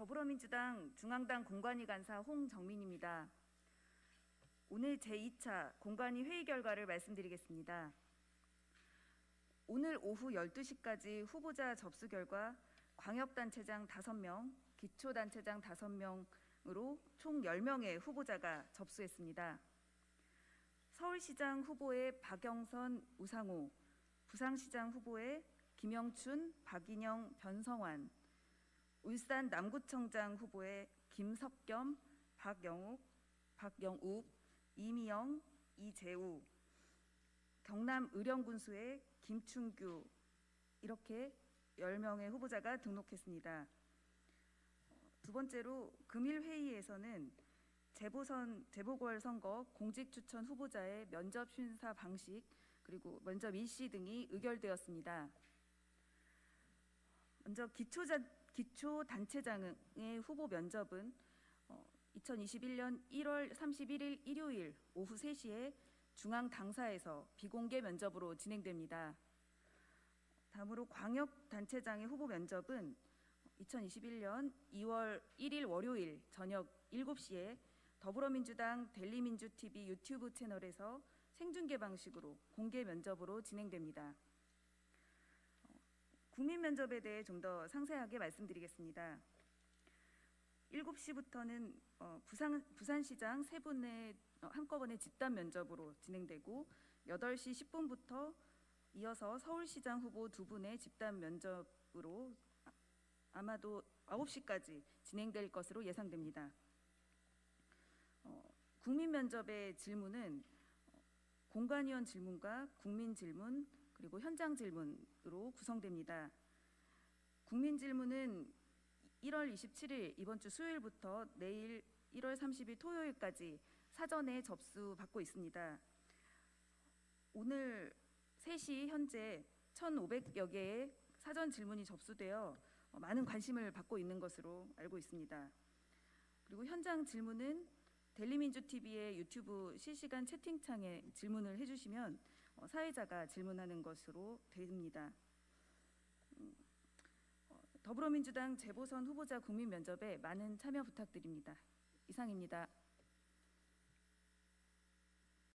더불어민주당 중앙당 공관위 간사 홍정민입니다. 오늘 제2차 공관위 회의 결과를 말씀드리겠습니다. 오늘 오후 12시까지 후보자 접수 결과 광역단체장 5명, 기초단체장 5명으로 총 10명의 후보자가 접수했습니다. 서울시장 후보의 박영선, 우상호, 부산시장 후보의 김영춘, 박인영, 변성환, 울산 남구청장 후보의 김석겸, 박영욱, 박영욱, 이미영, 이재우, 경남 의령군수의 김춘규 이렇게 10명의 후보자가 등록했습니다. 두 번째로 금일 회의에서는 재보선 재보궐 선거 공직 추천 후보자의 면접 심사 방식 그리고 면접 일시 등이 의결되었습니다. 먼저 기초자, 기초 단체장의 후보 면접은 어, 2021년 1월 31일 일요일 오후 3시에 중앙 당사에서 비공개 면접으로 진행됩니다. 다음으로 광역 단체장의 후보 면접은 2021년 2월 1일 월요일 저녁 7시에 더불어민주당 델리민주TV 유튜브 채널에서 생중계 방식으로 공개 면접으로 진행됩니다. 어, 국민 면접에 대해 좀 더 상세하게 말씀드리겠습니다. 7시부터는 어, 부산, 부산시장 세 분의 어, 한꺼번에 집단 면접으로 진행되고 8시 10분부터 이어서 서울시장 후보 두 분의 집단 면접으로 아- 아마도 9시까지 진행될 것으로 예상됩니다. 어, 국민 면접의 질문은 어, 공관위원 질문과 국민 질문 그리고 현장 질문으로 구성됩니다. 국민 질문은 1월 27일 이번 주 수요일부터 내일 1월 30일 토요일까지 사전에 접수 받고 있습니다. 오늘 3시 현재 1,500여 개의 사전 질문이 접수되어 어, 많은 관심을 받고 있는 것으로 알고 있습니다. 그리고 현장 질문은 델리민주 TV의 유튜브 실시간 채팅창에 질문을 해주시면 어, 사회자가 질문하는 것으로 됩니다. 음, 어, 더불어민주당 재보선 후보자 국민 면접에 많은 참여 부탁드립니다. 이상입니다.